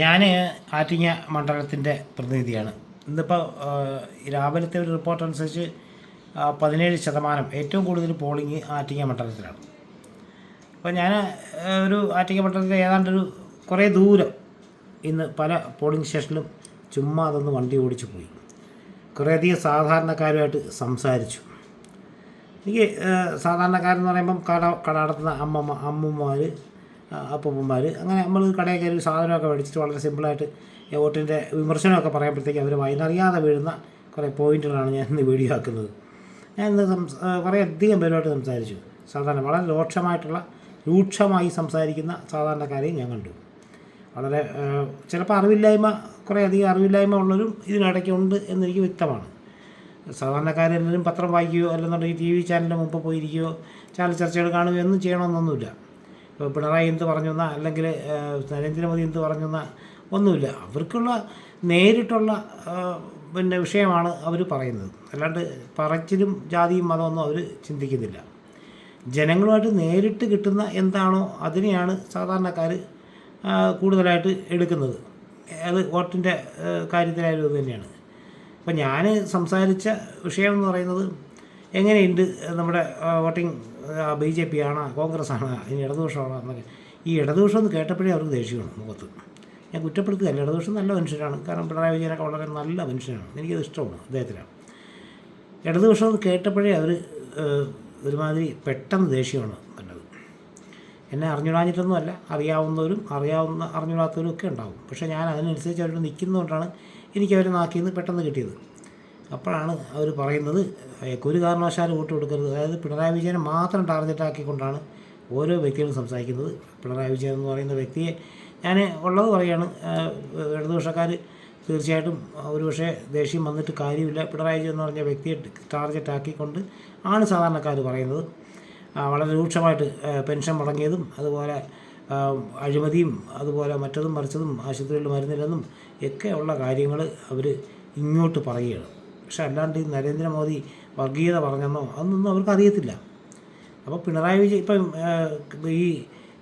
ഞാൻ ആറ്റിങ്ങ മണ്ഡലത്തിന്റെ പ്രതിനിധിയാണ്. ഇന്നിപ്പോൾ രാവിലത്തെ ഒരു റിപ്പോർട്ട് അനുസരിച്ച് പതിനേഴ് ശതമാനം ഏറ്റവും കൂടുതൽ പോളിംഗ് ആറ്റിങ്ങ മണ്ഡലത്തിലാണ്. അപ്പോൾ ഞാൻ ഒരു ആറ്റിങ്ങ മണ്ഡലത്തിൽ ഏതാണ്ടൊരു കുറേ ദൂരം ഇന്ന് പല പോളിംഗ് സ്റ്റേഷനിലും ചുമ്മാ അതൊന്ന് വണ്ടി ഓടിച്ചു പോയി. കുറേയധികം സാധാരണക്കാരുമായിട്ട് സംസാരിച്ചു. എനിക്ക് സാധാരണക്കാരെന്ന് പറയുമ്പം കട കട നടത്തുന്ന അമ്മമ്മ അമ്മൂമ്മമാർ അപ്പൂപ്പന്മാർ അങ്ങനെ നമ്മൾ കടയിൽ കയറി സാധനമൊക്കെ മേടിച്ചിട്ട് വളരെ സിമ്പിളായിട്ട് വോട്ടിന്റെ വിമർശനമൊക്കെ പറയുമ്പോഴത്തേക്ക് അവർ വൈനറിയാതെ വീഴുന്ന കുറേ പോയിന്റുകളാണ് ഞാൻ ഇന്ന് വീഡിയോ ആക്കുന്നത്. ഞാൻ ഇന്ന് സംസ ഏഹ്, കുറേ അധികം പേരുമായിട്ട് സംസാരിച്ചു. സാധാരണ വളരെ രൂക്ഷമായിട്ടുള്ള രൂക്ഷമായി സംസാരിക്കുന്ന സാധാരണക്കാരെയും ഞാൻ കണ്ടു. വളരെ ചിലപ്പോൾ അറിവില്ലായ്മ കുറേ അധികം അറിവില്ലായ്മ ഉള്ളവരും ഇതിനിടയ്ക്കുണ്ട് എന്നെനിക്ക് വ്യക്തമാണ്. സാധാരണക്കാരെല്ലാവരും പത്രം വായിക്കുകയോ അല്ലെന്നുണ്ടെങ്കിൽ ടി വി ചാനലിന്റെ മുമ്പ് പോയിരിക്കുകയോ ചാനൽ ചർച്ചകൾ കാണുകയോ ഒന്നും ചെയ്യണമെന്നൊന്നുമില്ല. പിണറായി എന്ത് പറഞ്ഞു എന്നാ അല്ലെങ്കിൽ നരേന്ദ്രമോദി എന്ത് പറഞ്ഞു എന്നാ ഒന്നുമില്ല. അവർക്കുള്ള നേരിട്ടുള്ള പിന്നെ വിഷയമാണ് അവർ പറയുന്നത്. അല്ലാണ്ട് പറച്ചിലും ജാതിയും മതമൊന്നും അവർ ചിന്തിക്കുന്നില്ല. ജനങ്ങളുമായിട്ട് നേരിട്ട് കിട്ടുന്ന എന്താണോ അതിനെയാണ് സാധാരണക്കാർ കൂടുതലായിട്ട് എടുക്കുന്നത്. അത് വോട്ടിന്റെ കാര്യത്തിലായാലും ഇത് തന്നെയാണ്. അപ്പം ഞാൻ സംസാരിച്ച വിഷയം എന്ന് പറയുന്നത് എങ്ങനെയുണ്ട് നമ്മുടെ വോട്ടിംഗ് ബി ജെ പി ആണ് കോൺഗ്രസ് ആണ് ഇനി ഇടതുപക്ഷമാണ് എന്നൊക്കെ. ഈ ഇടതുപക്ഷം എന്ന് കേട്ടപ്പോഴേ അവർക്ക് ദേഷ്യമാണ് മുഖത്ത്. ഞാൻ കുറ്റപ്പെടുത്തുകയല്ല ഇടതുപക്ഷം നല്ല മനുഷ്യരാണ്. കാരണം പിണറായി വിജയനൊക്കെ വളരെ നല്ല മനുഷ്യനാണ്. എനിക്കത് ഇഷ്ടമാണ് അദ്ദേഹത്തിനാണ് ഇടതുപക്ഷം എന്ന് കേട്ടപ്പോഴേ അവർ ഒരുമാതിരി പെട്ടെന്ന് ദേഷ്യമാണ് കണ്ടത് എന്നെ അറിഞ്ഞുടാഞ്ഞിട്ടൊന്നും അല്ല. അറിയാവുന്നവരും അറിയാവുന്ന അറിഞ്ഞുകൂടാത്തവരും ഒക്കെ ഉണ്ടാവും. പക്ഷേ ഞാൻ അതിനനുസരിച്ച് അവരോട് നിൽക്കുന്നതുകൊണ്ടാണ് എനിക്ക് അവരെ നിന്ന് പെട്ടെന്ന് കിട്ടിയത്. അപ്പോഴാണ് അവർ പറയുന്നത് "അയാൾക്ക് ഒരു കാരണവശാലും വോട്ട് കൊടുക്കരുത്. അതായത് പിണറായി വിജയനെ മാത്രം ടാർഗറ്റ് ആക്കിക്കൊണ്ടാണ് ഓരോ വ്യക്തികളും സംസാരിക്കുന്നത്. പിണറായി വിജയൻ എന്ന് പറയുന്ന വ്യക്തിയെ ഞാൻ ഉള്ളത് പറയുകയാണ് ഇടതുപക്ഷക്കാർ തീർച്ചയായിട്ടും ഒരു പക്ഷേ ദേഷ്യം വന്നിട്ട് കാര്യമില്ല. പിണറായി വിജയൻ എന്ന് പറഞ്ഞ വ്യക്തിയെ ടാർഗറ്റ് ആക്കിക്കൊണ്ട് ആണ് സാധാരണക്കാർ പറയുന്നത്. വളരെ രൂക്ഷമായിട്ട് പെൻഷൻ മുടങ്ങിയതും അതുപോലെ അഴിമതിയും അതുപോലെ മറ്റതും മറിച്ചതും ആശുപത്രികളിൽ മരുന്നില്ലെന്നും ഒക്കെ ഉള്ള കാര്യങ്ങൾ അവർ ഇങ്ങോട്ട് പറയുകയാണ്. പക്ഷെ അല്ലാണ്ട് നരേന്ദ്രമോദി വർഗീയത പറഞ്ഞെന്നോ അതൊന്നും അവർക്ക് അറിയത്തില്ല അപ്പോൾ പിണറായി വിജയൻ ഇപ്പം ഈ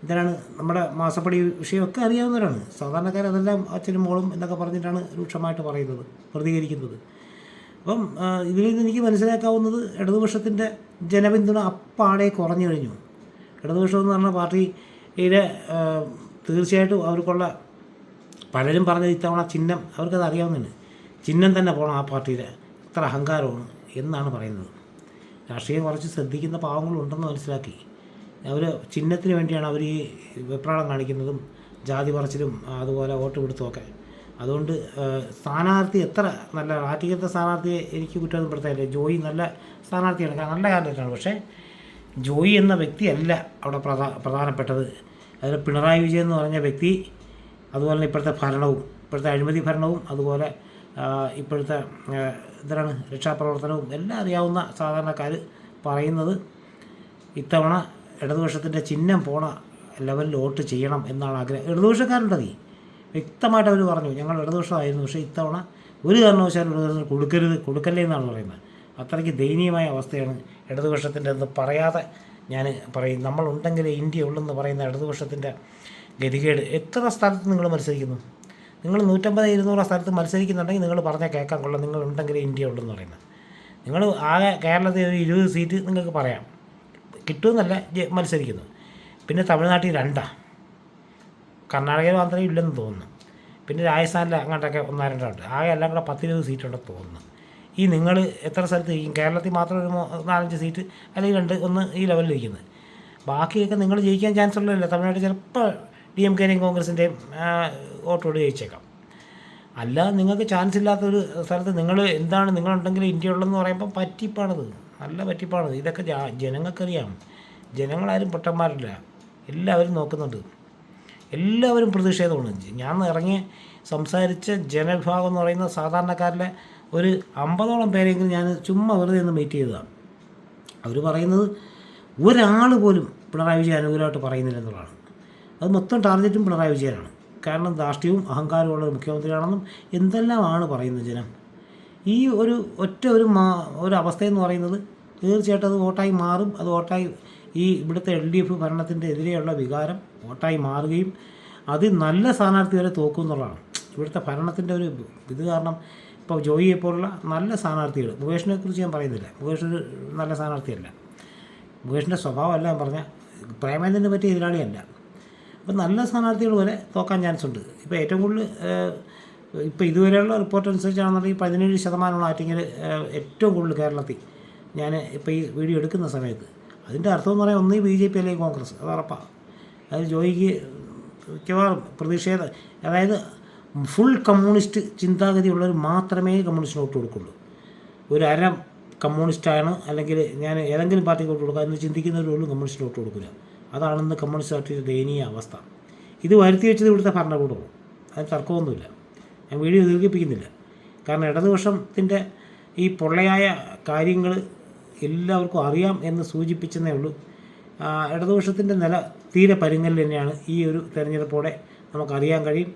എന്തിനാണ് നമ്മുടെ മാസപ്പടി വിഷയമൊക്കെ അറിയാവുന്നവരാണ്. സാധാരണക്കാർ അതെല്ലാം അച്ഛനും മോളും എന്നൊക്കെ പറഞ്ഞിട്ടാണ് രൂക്ഷമായിട്ട് പറയുന്നത് പ്രതികരിക്കുന്നത്. അപ്പം ഇതിൽ നിന്ന് എനിക്ക് മനസ്സിലാക്കാവുന്നത് ഇടതുപക്ഷത്തിന്റെ ജനപിന്തുണ അപ്പാടെ കുറഞ്ഞു കഴിഞ്ഞു. ഇടതുപക്ഷം എന്ന് പറഞ്ഞ പാർട്ടിയുടെ തീർച്ചയായിട്ടും അവർക്കുള്ള പലരും പറഞ്ഞ ഇത്തവണ ചിഹ്നം അവർക്കത് അറിയാവുന്നതാണ്. ചിഹ്നം തന്നെ പോകണം ആ പാർട്ടിയുടെ. ഇത്ര അഹങ്കാരമാണ് എന്നാണ് പറയുന്നത്. രാഷ്ട്രീയം കുറച്ച് ശ്രദ്ധിക്കുന്ന പാവങ്ങളുണ്ടെന്ന് മനസ്സിലാക്കി. അവർ ചിഹ്നത്തിന് വേണ്ടിയാണ് അവർ ഈ വെപ്രാളം കാണിക്കുന്നതും ജാതി പറച്ചിലും അതുപോലെ വോട്ട് പിടുത്തമൊക്കെ. അതുകൊണ്ട് സ്ഥാനാർത്ഥി എത്ര നല്ല ആറ്റിക്കത്തെ സ്ഥാനാർത്ഥിയെ എനിക്ക് കുറ്റമൊന്നും പെടുത്താനില്ല ജോയി നല്ല സ്ഥാനാർത്ഥിയാണ് നല്ല കാൻഡിഡേറ്റാണ്. പക്ഷേ ജോയി എന്ന വ്യക്തിയല്ല അവിടെ പ്രധാ പ്രധാനപ്പെട്ടത്. അതിൽ പിണറായി വിജയൻ എന്ന് പറഞ്ഞ വ്യക്തി അതുപോലെ ഇപ്പോഴത്തെ ഭരണവും ഇപ്പോഴത്തെ അഴിമതി ഭരണവും അതുപോലെ ഇപ്പോഴത്തെ എന്താണ് രക്ഷാപ്രവർത്തനവും എല്ലാം അറിയാവുന്ന സാധാരണക്കാർ പറയുന്നത് ഇത്തവണ ഇടതുപക്ഷത്തിന്റെ ചിഹ്നം പോണ ലെവലിൽ വോട്ട് ചെയ്യണം എന്നാണ് ആഗ്രഹം. ഇടതുപക്ഷക്കാരുണ്ടത്. വ്യക്തമായിട്ട് അവർ പറഞ്ഞു ഞങ്ങൾ ഇടതുപക്ഷമായിരുന്നു പക്ഷേ ഇത്തവണ ഒരു കാരണവശാലും ഇടതുപക്ഷം കൊടുക്കരുത് കൊടുക്കല്ലേ എന്നാണ് പറയുന്നത്. അത്രയ്ക്ക് ദയനീയമായ അവസ്ഥയാണ് ഇടതുപക്ഷത്തിന്റെ എന്ന് പറയാതെ ഞാൻ പറയും. നമ്മളുണ്ടെങ്കിലേ ഇന്ത്യ ഉള്ളെന്ന് പറയുന്ന ഇടതുപക്ഷത്തിന്റെ ഗതികേട് എത്ര സ്ഥലത്ത് നിങ്ങൾ മത്സരിക്കുന്നു? നിങ്ങൾ നൂറ്റമ്പത് ഇരുന്നൂറ് സ്ഥലത്ത് മത്സരിക്കുന്നുണ്ടെങ്കിൽ നിങ്ങൾ പറഞ്ഞാൽ കേൾക്കാൻ കൊള്ളാം. നിങ്ങൾ ഉണ്ടെങ്കിൽ ഇന്ത്യ ഉള്ളെന്ന് പറയുന്നത്. നിങ്ങൾ ആകെ കേരളത്തിൽ ഒരു ഇരുപത് സീറ്റ് നിങ്ങൾക്ക് പറയാം. കിട്ടുമെന്നല്ല മത്സരിക്കുന്നു പിന്നെ തമിഴ്നാട്ടിൽ രണ്ടാണ് കർണാടകയിൽ മാത്രമേ ഇല്ലെന്ന് തോന്നുന്നു. പിന്നെ രാജസ്ഥാനിൽ അങ്ങോട്ടൊക്കെ ഒന്നാ രണ്ടാണ്ട് ആകെ എല്ലാം കൂടെ പത്തിരുപത് സീറ്റുണ്ടെന്ന് തോന്നുന്നു. ഈ നിങ്ങൾ എത്ര സ്ഥലത്ത് ഇരിക്കും? കേരളത്തിൽ മാത്രം ഒരു നാലഞ്ച് സീറ്റ് അല്ലെങ്കിൽ രണ്ട് ഒന്ന് ഈ ലെവലിൽ ഇരിക്കുന്നത്. ബാക്കിയൊക്കെ നിങ്ങൾ ജയിക്കാൻ ചാൻസ് ഉള്ളതല്ല? തമിഴ്നാട്ടിൽ ചിലപ്പോൾ ഡി എം കെനെയും കോൺഗ്രസിന്റെയും വോട്ടോട് ജയിച്ചേക്കാം. അല്ല നിങ്ങൾക്ക് ചാൻസ് ഇല്ലാത്തൊരു സ്ഥലത്ത് നിങ്ങൾ എന്താണ് നിങ്ങളുണ്ടെങ്കിൽ ഇന്ത്യ ഉള്ളതെന്ന് പറയുമ്പോൾ പറ്റിപ്പാണത്. നല്ല പറ്റിപ്പാണത്. ഇതൊക്കെ ജനങ്ങൾക്കറിയാം. ജനങ്ങളാരും പൊട്ടന്മാരില്ല. എല്ലാവരും നോക്കുന്നുണ്ട്. എല്ലാവരും പ്രതിഷേധമാണ്. ഞാൻ ഇറങ്ങി സംസാരിച്ച ജനവിഭാഗം എന്ന് പറയുന്ന സാധാരണക്കാരിലെ ഒരു അമ്പതോളം പേരെങ്കിലും ഞാൻ ചുമ്മാ വെറുതെ ഒന്ന് മീറ്റ് ചെയ്തതാണ്. അവർ പറയുന്നത് ഒരാൾ പോലും പിണറായി വിജയൻ അനുകൂലമായിട്ട് പറയുന്നില്ല എന്നുള്ളതാണ്. അത് മൊത്തം ടാർഗറ്റും പിണറായി വിജയനാണ്. കാരണം ധാർഷ്ട്യവും അഹങ്കാരമുള്ള ഒരു മുഖ്യമന്ത്രിയാണെന്നും എന്തെല്ലാമാണ് പറയുന്നത് ജനം? ഈ ഒരു ഒറ്റ ഒരു മാ ഒരു അവസ്ഥയെന്ന് പറയുന്നത് തീർച്ചയായിട്ടും അത് വോട്ടായി മാറും. അത് വോട്ടായി ഈ ഇവിടുത്തെ എൽ ഡി എഫ് ഭരണത്തിന്റെ എതിരെയുള്ള വികാരം വോട്ടായി മാറുകയും അത് നല്ല സ്ഥാനാർത്ഥി വരെ തോക്കും എന്നുള്ളതാണ്. ഇവിടുത്തെ ഭരണത്തിന്റെ ഒരു ഇത് കാരണം ഇപ്പോൾ ജോയിയെ പോലുള്ള നല്ല സ്ഥാനാർത്ഥികൾ മുകേഷിനെ കുറിച്ച് ഞാൻ പറയുന്നില്ല. മുകേഷ് ഒരു നല്ല സ്ഥാനാർത്ഥിയല്ല. മുകേഷിന്റെ സ്വഭാവമല്ല ഞാൻ പറഞ്ഞാൽ പ്രേമേന്ദ്രനെ പറ്റിയ എതിരാളിയല്ല. അപ്പം നല്ല സ്ഥാനാർത്ഥികൾ വരെ തോക്കാൻ ചാൻസ് ഉണ്ട്. ഇപ്പോൾ ഏറ്റവും കൂടുതൽ ഇപ്പോൾ ഇതുവരെയുള്ള റിപ്പോർട്ട് അനുസരിച്ചാണെന്നുണ്ടെങ്കിൽ പതിനേഴ് ശതമാനമുള്ള ആറ്റിങ്ങിൽ ഏറ്റവും കൂടുതൽ കേരളത്തിൽ ഞാൻ ഇപ്പോൾ ഈ വീഡിയോ എടുക്കുന്ന സമയത്ത്. അതിന്റെ അർത്ഥം എന്ന് പറയാൻ ഒന്നീ ബി ജെ പി അല്ലെങ്കിൽ കോൺഗ്രസ്? അത് ഉറപ്പാണ് അതായത് ജോയിക്ക് മിക്കവാറും പ്രതിഷേധ അതായത് ഫുൾ കമ്മ്യൂണിസ്റ്റ് ചിന്താഗതി ഉള്ളവർ മാത്രമേ കമ്മ്യൂണിസ്റ്റിന് വോട്ട് കൊടുക്കുള്ളൂ. ഒരു അര കമ്മ്യൂണിസ്റ്റാണ് അല്ലെങ്കിൽ ഞാൻ ഏതെങ്കിലും പാർട്ടിക്ക് വോട്ട് കൊടുക്കുക എന്ന് ചിന്തിക്കുന്നവരുള്ളൂ കമ്മ്യൂണിസ്റ്റിന് വോട്ട് കൊടുക്കില്ല. അതാണെന്ന് കമ്മ്യൂണിസ്റ്റ് പാർട്ടിയുടെ ദയനീയ അവസ്ഥ. ഇത് വരുത്തി വെച്ചത് ഇവിടുത്തെ ഭരണകൂടവും അതിന് തർക്കമൊന്നുമില്ല. ഞാൻ വീഡിയോ ദീർഘിപ്പിക്കുന്നില്ല. കാരണം ഇടതുപക്ഷത്തിന്റെ ഈ പൊള്ളയായ കാര്യങ്ങൾ എല്ലാവർക്കും അറിയാം എന്ന് സൂചിപ്പിച്ചെന്നേ ഉള്ളൂ. ഇടതുപക്ഷത്തിന്റെ നില തീരെ പരുങ്ങൽ തന്നെയാണ് ഈ ഒരു തെരഞ്ഞെടുപ്പോടെ നമുക്കറിയാൻ കഴിയും.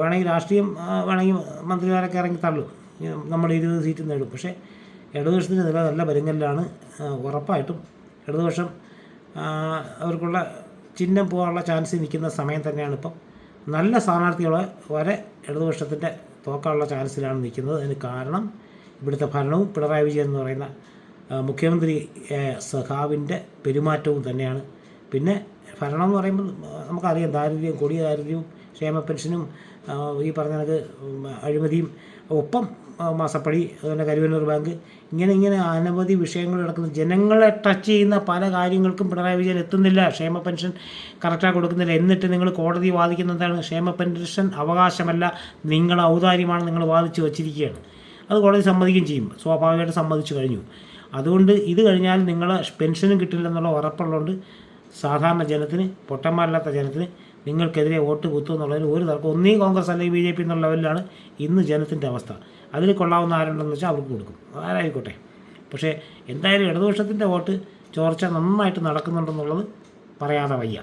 വേണമെങ്കിൽ രാഷ്ട്രീയം വേണമെങ്കിൽ മന്ത്രിമാരൊക്കെ ഇറങ്ങി തള്ളും. നമ്മൾ ഇരുപത് സീറ്റ് നേടും. പക്ഷേ ഇടതുപക്ഷത്തിന്റെ നില നല്ല പരുങ്ങലിലാണ് ഉറപ്പായിട്ടും. ഇടതുപക്ഷം അവർക്കുള്ള ചിഹ്നം പോകാനുള്ള ചാൻസ് നിൽക്കുന്ന സമയം തന്നെയാണ് ഇപ്പം. നല്ല സ്ഥാനാർത്ഥികൾ വരെ ഇടതുപക്ഷത്തിന്റെ തോക്കാനുള്ള ചാൻസിലാണ് നിൽക്കുന്നത്. അതിന് കാരണം ഇവിടുത്തെ ഭരണവും പിണറായി വിജയൻ എന്ന് പറയുന്ന മുഖ്യമന്ത്രി സഖാവിന്റെ പെരുമാറ്റവും തന്നെയാണ്. പിന്നെ ഭരണം എന്ന് പറയുമ്പോൾ നമുക്കറിയാം ദാരിദ്ര്യം കൊടിയ ദാരിദ്ര്യവും ക്ഷേമ പെൻഷനും ഈ പറഞ്ഞ കണക്ക് അഴിമതിയും ഒപ്പം മാസപ്പടി അതുപോലെ കരുവന്നൂർ ബാങ്ക് ഇങ്ങനെ ഇങ്ങനെ അനവധി വിഷയങ്ങൾ നടക്കുന്നു. ജനങ്ങളെ ടച്ച് ചെയ്യുന്ന പല കാര്യങ്ങൾക്കും പിണറായി വിജയൻ എത്തുന്നില്ല. ക്ഷേമ പെൻഷൻ കറക്റ്റായി കൊടുക്കുന്നില്ല. എന്നിട്ട് നിങ്ങൾ കോടതി വാദിക്കുന്നതാണ് ക്ഷേമ പെൻഷൻ അവകാശമല്ല. നിങ്ങൾ ഔദാര്യമാണ് നിങ്ങൾ വാദിച്ചു വച്ചിരിക്കുകയാണ്. അത് കോടതി സമ്മതിക്കുകയും ചെയ്യും. സ്വാഭാവികമായിട്ട് സമ്മതിച്ചു കഴിഞ്ഞു. അതുകൊണ്ട് ഇത് കഴിഞ്ഞാൽ നിങ്ങൾ പെൻഷനും കിട്ടില്ലെന്നുള്ള ഉറപ്പുള്ളതുകൊണ്ട് സാധാരണ ജനത്തിന് പൊട്ടന്മാരില്ലാത്ത ജനത്തിന് നിങ്ങൾക്കെതിരെ വോട്ട് കുത്തും എന്നുള്ളതിന് ഒരു തർക്കം. ഒന്നീ കോൺഗ്രസ് അല്ലെങ്കിൽ ബി ജെ പി എന്നുള്ള ലെവലിലാണ് ഇന്ന് ജനത്തിന്റെ അവസ്ഥ. അതിൽ കൊള്ളാവുന്ന ആരുണ്ടെന്ന് വെച്ചാൽ അവർക്ക് കൊടുക്കും. ആരായിക്കോട്ടെ പക്ഷേ എന്തായാലും ഇടതുപക്ഷത്തിന്റെ വോട്ട് ചോർച്ച നന്നായിട്ട് നടക്കുന്നുണ്ടെന്നുള്ളത് പറയാതെ വയ്യ.